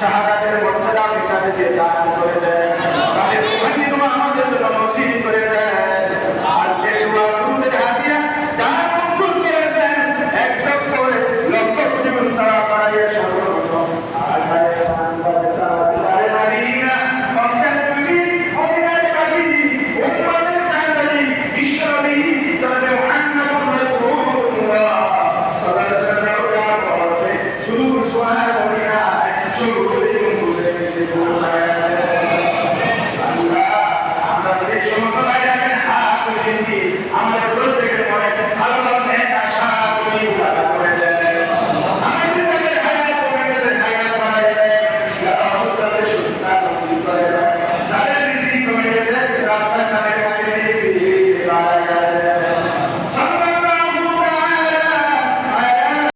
শাহাদাতের মর্যাদা মিটাতে দিয়ে Senhor, ele não poderia ser bom.